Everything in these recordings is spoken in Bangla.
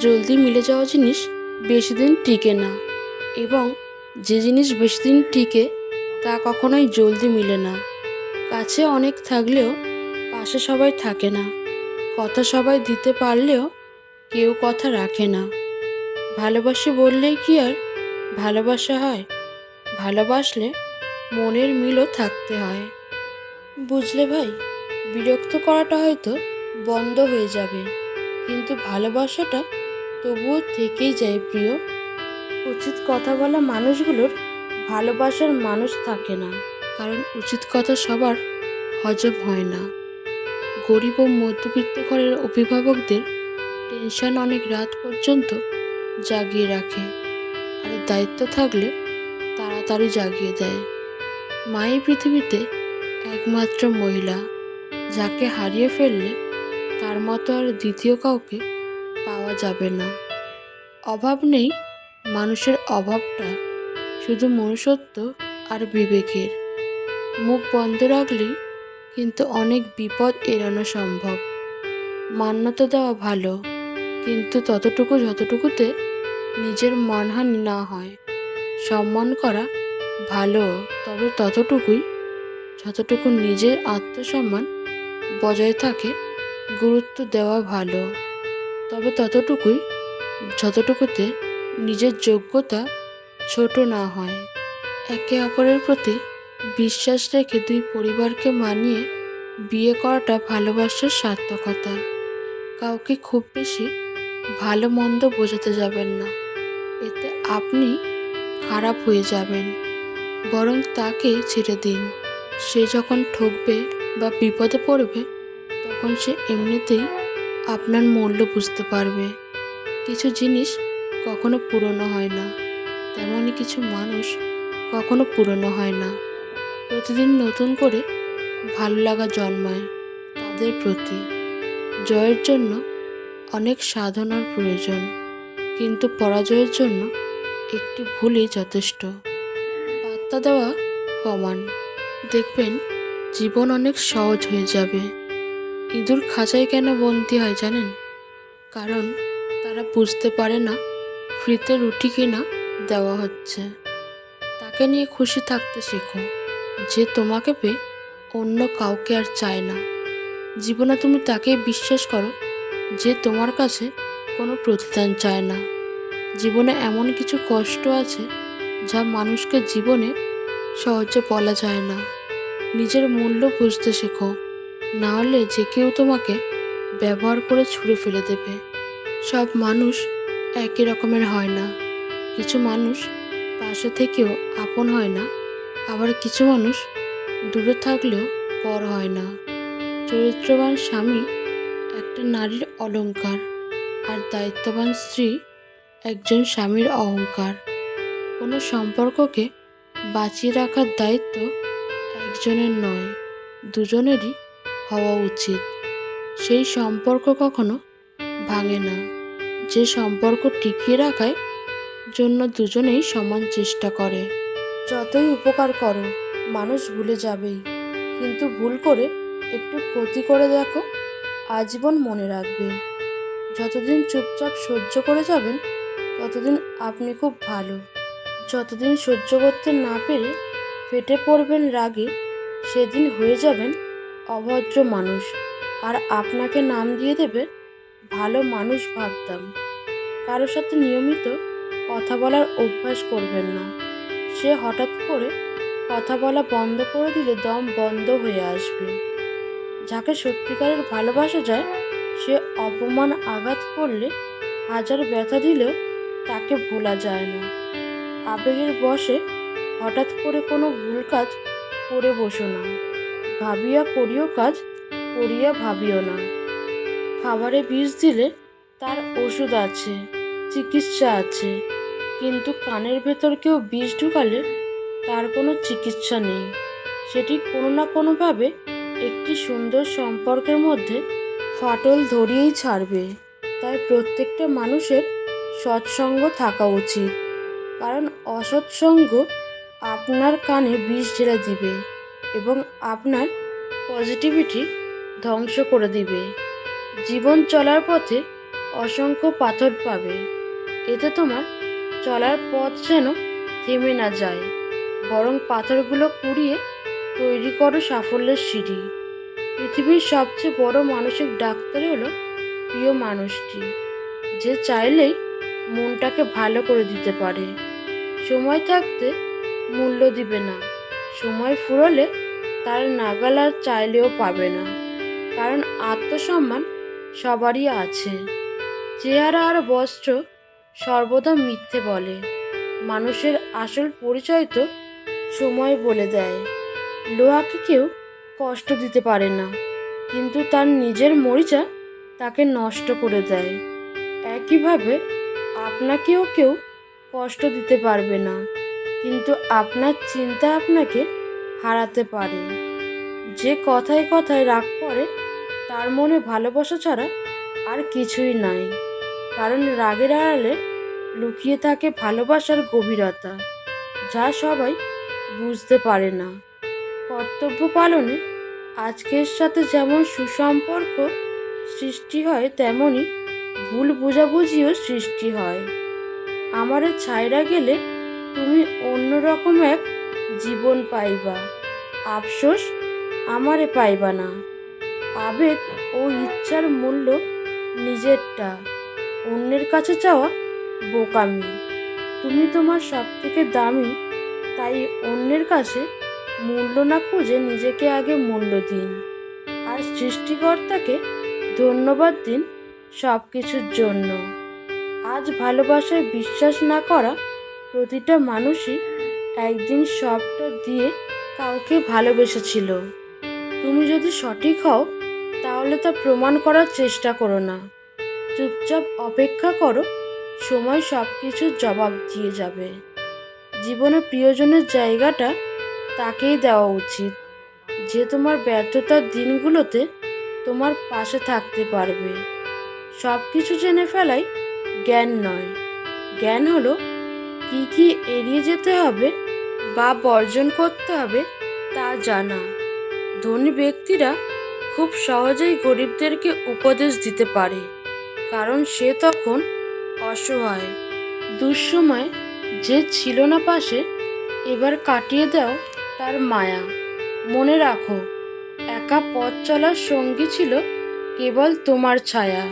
জলদি মিলে যাওয়া জিনিস বেশি দিন টিকে না এবং যে জিনিস বেশি দিন টিকে তা কখনোই জলদি মিলে না। কাছে অনেক থাকলেও পাশে সবাই থাকে না। কথা সবাই দিতে পারলেও কেউ কথা রাখে না। ভালোবাসি বললেই কি আর ভালোবাসা হয়? ভালোবাসলে মনের মিলও থাকতে হয়। বুঝলে ভাই, বিরক্ত করাটা হয়তো বন্ধ হয়ে যাবে। কিন্তু ভালোবাসাটা তবুও থেকেই যায় প্রিয়। উচিত কথা বলা মানুষগুলোর ভালোবাসার মানুষ থাকে না, কারণ উচিত কথা সবার হজম হয় না। গরিব ও মধ্যবিত্ত ঘরের অভিভাবকদের টেনশন অনেক রাত পর্যন্ত জাগিয়ে রাখে, আর দায়িত্ব থাকলে তাড়াতাড়ি জাগিয়ে দেয়। মাই পৃথিবীতে একমাত্র মহিলা, যাকে হারিয়ে ফেললে তার মতো আর দ্বিতীয় কাউকে পাওয়া যাবে না। অভাব নেই মানুষের অভাবটা, শুধু মনুষ্যত্ব আর বিবেকের। মুখ বন্ধ রাখলেই কিন্তু অনেক বিপদ এড়ানো সম্ভব। মান্যতা দেওয়া ভালো, কিন্তু ততটুকু যতটুকুতে নিজের মানহানি না হয়। সম্মান করা ভালো, তবে ততটুকুই, যতটুকু নিজের আত্মসম্মান বজায় থাকে, গুরুত্ব দেওয়া ভালো। তবে ততটুকুই, যতটুকুতে নিজের যোগ্যতা ছোট না হয়। একে অপরের প্রতি বিশ্বাস রেখে দুই পরিবারকে মানিয়ে বিয়ে করাটা ভালোবাসার সার্থকতা। কাউকে খুব বেশি ভালো মন্দ বোঝাতে যাবেন না। এতে আপনি খারাপ হয়ে যাবেন। বরং তাকে ছেড়ে দিন। সে যখন ঠকবে বা বিপদে পড়বে, তখন সে এমনিতেই আপনার মূল্য বুঝতে পারবে। কিছু জিনিস কখনো পুরনো হয় না। তেমনই কিছু মানুষ কখনো পুরনো হয় না। প্রতিদিন নতুন করে ভালো লাগা জন্মায় তাদের প্রতি। জয়ের জন্য অনেক সাধনার প্রয়োজন, কিন্তু পরাজয়ের জন্য একটি ভুলই যথেষ্ট। পাত্তা দেওয়া কমান। দেখবেন জীবন অনেক সহজ হয়ে যাবে। ইঁদুর খাঁচায় কেন বন্দি হয় জানেন? কারণ তারা বুঝতে পারে না ফ্রিতে রুটি কিনা দেওয়া হচ্ছে। তাকে নিয়ে খুশি থাকতে শেখো, যে তোমাকে পেয়ে অন্য কাউকে আর চায় না। জীবনে তুমি তাকেই বিশ্বাস করো, যে তোমার কাছে কোনো প্রতিদান চায় না। জীবনে এমন কিছু কষ্ট আছে, যা মানুষকে জীবনে সহজে বলা যায় না। নিজের মূল্য বুঝতে শেখো না হলে যে কেউ তোমাকে ব্যবহার করে ছুঁড়ে ফেলে দেবে। সব মানুষ একই রকমের হয় না। কিছু মানুষ পাশে থেকেও আপন হয় না, আবার কিছু মানুষ দূরে থাকলেও পর হয় না। চরিত্রবান স্বামী একটা নারীর অলংকার, আর দায়িত্ববান স্ত্রী একজন স্বামীর অহংকার। কোনো সম্পর্ককে বাঁচিয়ে রাখার দায়িত্ব একজনের নয়, দুজনেরই হওয়া উচিত। সেই সম্পর্ক কখনো ভাঙে না। যে সম্পর্ক টিকিয়ে রাখায় জন্য দুজনেই সমান চেষ্টা করে। যতই উপকার করো, মানুষ ভুলে যাবেই। কিন্তু ভুল করে একটু ক্ষতি করে দেখো, আজীবন মনে রাখবে। যতদিন চুপচাপ সহ্য করে যাবেন, ততদিন আপনি খুব ভালো। যতদিন সহ্য করতে না পেরে ফেটে পড়বেন রাগে, সেদিন হয়ে যাবেন অভদ্র মানুষ। আর আপনাকে নাম দিয়ে দেবে, ভালো মানুষ ভাবতাম। কারোর সাথে নিয়মিত কথা বলার অভ্যাস করবেন না। সে হঠাৎ করে কথা বলা বন্ধ করে দিলে দম বন্ধ হয়ে আসবে। যাকে সত্যিকারের ভালোবাসা যায়, সে অপমান আঘাত করলে হাজার ব্যথা দিলেও তাকে ভোলা যায় না। আবেগের বশে হঠাৎ করে কোনো ভুল কাজ করে বসো না। ভাবিয়া করিও কাজ করিয়া ভাবিও না। খাবারে বিষ দিলে তার ওষুধ আছে, চিকিৎসা আছে, কিন্তু কানের ভেতর কেউ বিষ ঢুকালে তার কোনো চিকিৎসা নেই। সেটি কোনো না কোনোভাবে একটি সুন্দর সম্পর্কের মধ্যে ফাটল ধরিয়েই ছাড়বে। তাই প্রত্যেকটা মানুষের সৎসঙ্গ থাকা উচিত, কারণ অসৎসঙ্গ আপনার কানে বিষ ঢেলে দিবে। এবং আপনার পজিটিভিটি ধ্বংস করে দিবে। জীবন চলার পথে অসংখ্য পাথর পাবে। এতে তোমার চলার পথ যেন থেমে না যায়, বরং পাথরগুলো কুড়িয়ে তৈরি করো সাফল্যের সিঁড়ি। পৃথিবীর সবচেয়ে বড় মানসিক ডাক্তারই হলো প্রিয় মানুষটি, যে চাইলেই মনটাকে ভালো করে দিতে পারে। সময় থাকতে মূল্য দিবে না। সময় ফুরলে তার নাগাল আর চাইলেও পাবে না। কারণ আত্মসম্মান সবারই আছে। চেহারা আর বস্ত্র সর্বদা মিথ্যে বলে। মানুষের আসল পরিচয় তো সময় বলে দেয়। লোহাকে কেউ কষ্ট দিতে পারে না। কিন্তু তার নিজের মরিচা তাকে নষ্ট করে দেয়। একইভাবে আপনাকেও কেউ কষ্ট দিতে পারবে না। কিন্তু আপনার চিন্তা আপনাকে হারাতে পারে। যে কথায় কথায় রাগ করে, তার মনে ভালোবাসা ছাড়া আর কিছুই নাই। কারণ রাগের আড়ালে লুকিয়ে থাকে ভালোবাসার গভীরতা, যা সবাই বুঝতে পারে না। কর্তব্য পালনে আজকের সাথে যেমন সুসম্পর্ক সৃষ্টি হয় তেমনই ভুল বোঝাবুঝিও সৃষ্টি হয়। আমারে ছাইরা গেলে তুমি অন্যরকম এক জীবন পাইবা। আফসোস, আমারে পাইবা না। আবেগ ও ইচ্ছার মূল্য নিজেরটা। অন্যের কাছে চাওয়া বোকামি। তুমি তোমার সব থেকে দামি, তাই অন্যের কাছে মূল্য না খুঁজে নিজেকে আগে মূল্য দিন। আর সৃষ্টিকর্তাকে ধন্যবাদ দিন সব কিছুর জন্য। আজ ভালোবাসায় বিশ্বাস না করা প্রতিটা মানুষই একদিন সবটা দিয়ে কাউকে ভালোবেসেছিল। তুমি যদি সঠিক হও, তাহলে তা প্রমাণ করার চেষ্টা করো না। চুপচাপ অপেক্ষা করো, সময় সব কিছুর জবাব দিয়ে যাবে। জীবনে প্রিয়জনের জায়গাটা তাকেই দেওয়া উচিত। যে তোমার ব্যর্থতার দিনগুলোতে তোমার পাশে থাকতে পারবে। সব কিছু জেনে ফেলাই জ্ঞান নয়। জ্ঞান হলো কি কি এড়িয়ে যেতে হবে বা বর্জন করতে হবে তা জানা। ধনী ব্যক্তিরা খুব সহজেই গরিবদেরকে উপদেশ দিতে পারে, কারণ সে তখন অসহায়। দুঃসময় যে ছিল না পাশে, এবার কাটিয়ে দাও তার মায়া। মনে রাখো, একা পথ চলার সঙ্গী ছিল কেবল তোমার ছায়া।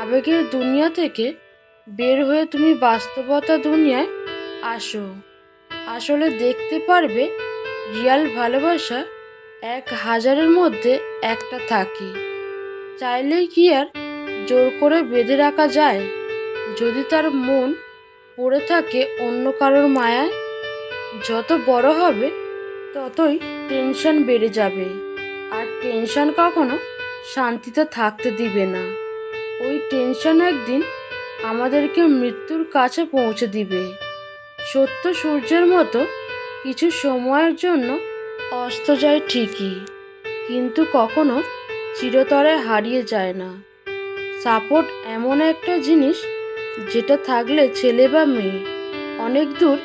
আবেগের দুনিয়া থেকে বের হয়ে তুমি বাস্তবতা দুনিয়ায় আসো। আসলে দেখতে পারবে, রিয়াল ভালোবাসা এক হাজারের মধ্যে একটা থাকে। চাইলেই কি আর জোর করে বেঁধে রাখা যায়? যদি তার মন পড়ে থাকে অন্য কারোর মায়ায়, যত বড় হবে ততই টেনশন বেড়ে যাবে। আর টেনশন কখনো শান্তিতে থাকতে দিবে না। ওই টেনশন একদিন আমাদেরকে মৃত্যুর কাছে পৌঁছে দিবে। সত্য সূর্যের মতো কিছু সময়ের জন্য অস্ত যায় ঠিকই, কিন্তু কখনো চিরতরে হারিয়ে যায় না। সাপোর্ট এমন একটা জিনিস যেটা থাকলে ছেলে বা মেয়ে অনেক দূর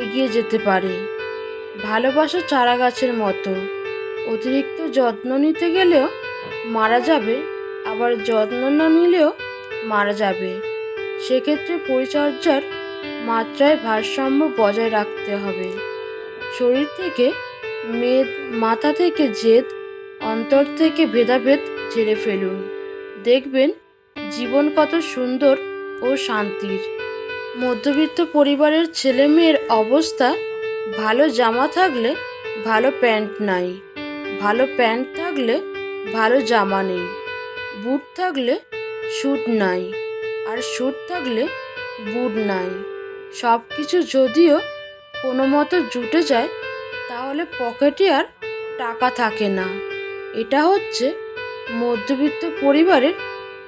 এগিয়ে যেতে পারে। ভালোবাসা চারা গাছের মতো, অতিরিক্ত যত্ন নিতে গেলেও মারা যাবে, আবার যত্ন না নিলেও মারা যাবে। সেক্ষেত্রে পরিচর্যার মাত্রায় ভারসাম্য বজায় রাখতে হবে। শরীর থেকে মেদ, মাথা থেকে জেদ, অন্তর থেকে ভেদাভেদ ঝেড়ে ফেলুন। দেখবেন জীবন কত সুন্দর ও শান্তির। মধ্যবিত্ত পরিবারের ছেলে মেয়ের অবস্থা ভালো জামা থাকলে ভালো প্যান্ট নাই, ভালো প্যান্ট থাকলে ভালো জামা নেই, বুট থাকলে স্যুট নাই। আর স্যুট থাকলে বুট নাই। সব কিছু যদিও কোনো মতো জুটে যায়, তাহলে পকেটে আর টাকা থাকে না। এটা হচ্ছে মধ্যবিত্ত পরিবারের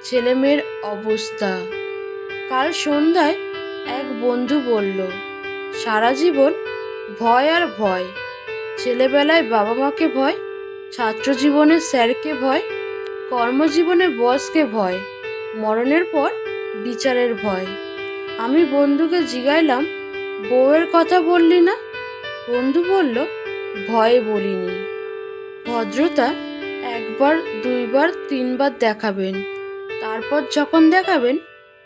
ছেলেমেয়ের অবস্থা। কাল সন্ধ্যায় এক বন্ধু বলল, সারা জীবন ভয় আর ভয়। ছেলেবেলায় বাবা মাকে ভয়, ছাত্র জীবনে স্যারকে ভয়, কর্মজীবনে বসকে ভয়, মরণের পর বিচারের ভয়। আমি বন্ধুকে জিগাইলাম, বউয়ের কথা বললি না? বন্ধু বলল, ভয়ে বলিনি। ভদ্রতা একবার, দুইবার, তিনবার দেখাবেন। তারপর যখন দেখাবেন,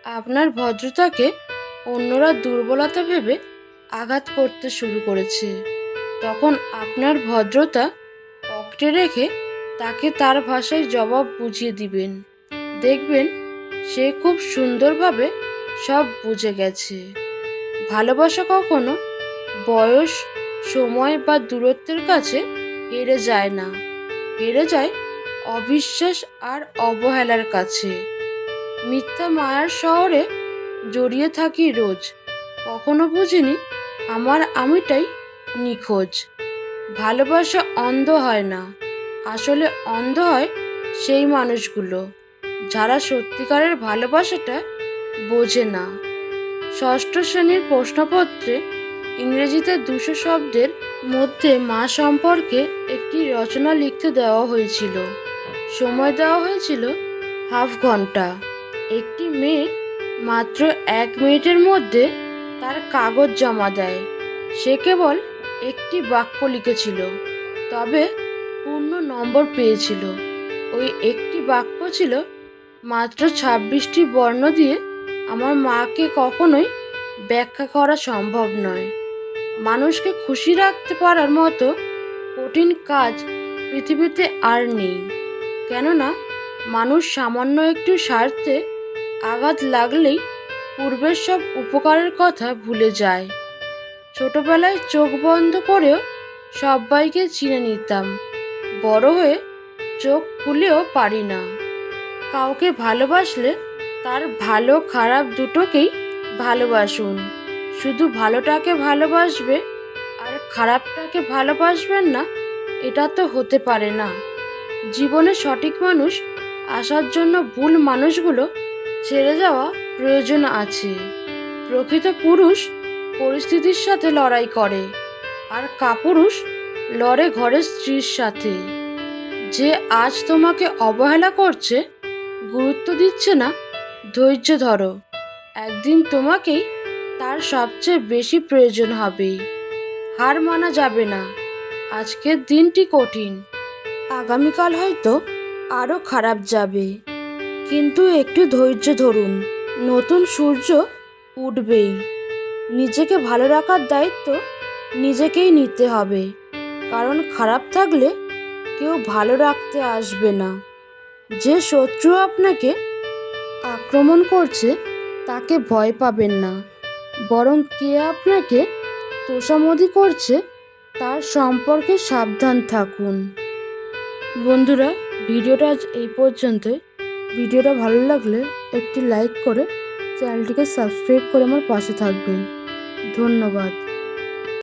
আপনার ভদ্রতাকে অন্যরা দুর্বলতা ভেবে আঘাত করতে শুরু করেছে। তখন আপনার ভদ্রতা পকেটে রেখে তাকে তার ভাষায় জবাব বুঝিয়ে দিবেন। দেখবেন সে খুব সুন্দরভাবে সব বুঝে গেছে। ভালোবাসা কখনো বয়স, সময় বা দূরত্বের কাছে হেরে যায় না। হেরে যায় অবিশ্বাস আর অবহেলার কাছে। মিথ্যা মায়ার শহরে জড়িয়ে থাকি রোজ। কখনো বুঝিনি আমার আমিটাই নিখোঁজ। ভালোবাসা অন্ধ হয় না। আসলে অন্ধ হয় সেই মানুষগুলো। যারা সত্যিকারের ভালোবাসাটা বোঝে না। ষষ্ঠ শ্রেণির প্রশ্নপত্রে ইংরেজিতে দুশো শব্দের মধ্যে মা সম্পর্কে একটি রচনা লিখতে দেওয়া হয়েছিল। সময় দেওয়া হয়েছিল হাফ ঘণ্টা। একটি মেয়ে মাত্র এক মিনিটের মধ্যে তার কাগজ জমা দেয়। সে কেবল একটি বাক্য লিখেছিল, তবে পূর্ণ নম্বর পেয়েছিল। ওই একটি বাক্য ছিল মাত্র ছাব্বিশটি বর্ণ দিয়ে আমার মাকে কখনোই ব্যাখ্যা করা সম্ভব নয়। মানুষকে খুশি রাখতে পারার মতো কঠিন কাজ পৃথিবীতে আর নেই। কেননা, মানুষ সামান্য একটু স্বার্থে আঘাত লাগলেই পূর্বের সব উপকারের কথা ভুলে যায়। ছোটবেলায় চোখ বন্ধ করেও সবাইকে চিনে নিতাম। বড় হয়ে চোখ খুলেও পারি না। কাউকে ভালোবাসলে তার ভালো খারাপ দুটোকেই ভালোবাসুন। শুধু ভালোটাকে ভালোবাসবে আর খারাপটাকে ভালোবাসবেন না, এটা তো হতে পারে না। জীবনে সঠিক মানুষ আসার জন্য ভুল মানুষগুলো ছেড়ে যাওয়া প্রয়োজন আছে। প্রকৃত পুরুষ পরিস্থিতির সাথে লড়াই করে আর কাপুরুষ লড়ে ঘরের স্ত্রীর সাথে। যে আজ তোমাকে অবহেলা করছে গুরুত্ব দিচ্ছে না? ধৈর্য ধরো। একদিন তোমাকেই তার সবচেয়ে বেশি প্রয়োজন হবে। হার মানা যাবে না। আজকের দিনটি কঠিন। আগামীকাল হয়তো আরও খারাপ যাবে। কিন্তু একটু ধৈর্য ধরুন। নতুন সূর্য উঠবেই। নিজেকে ভালো রাখার দায়িত্ব নিজেকেই নিতে হবে। কারণ খারাপ থাকলে কেউ ভালো রাখতে আসবে না। যে শত্রু আপনাকে আক্রমণ করছে, তাকে ভয় পাবেন না। বরং কে আপনাকে তোষামদি করছে, তার সম্পর্কে সাবধান থাকুন। বন্ধুরা, ভিডিওটা আজ এই পর্যন্তই। ভিডিওটা ভালো লাগলে একটি লাইক করে চ্যানেলটিকে সাবস্ক্রাইব করে আমার পাশে থাকবেন। ধন্যবাদ।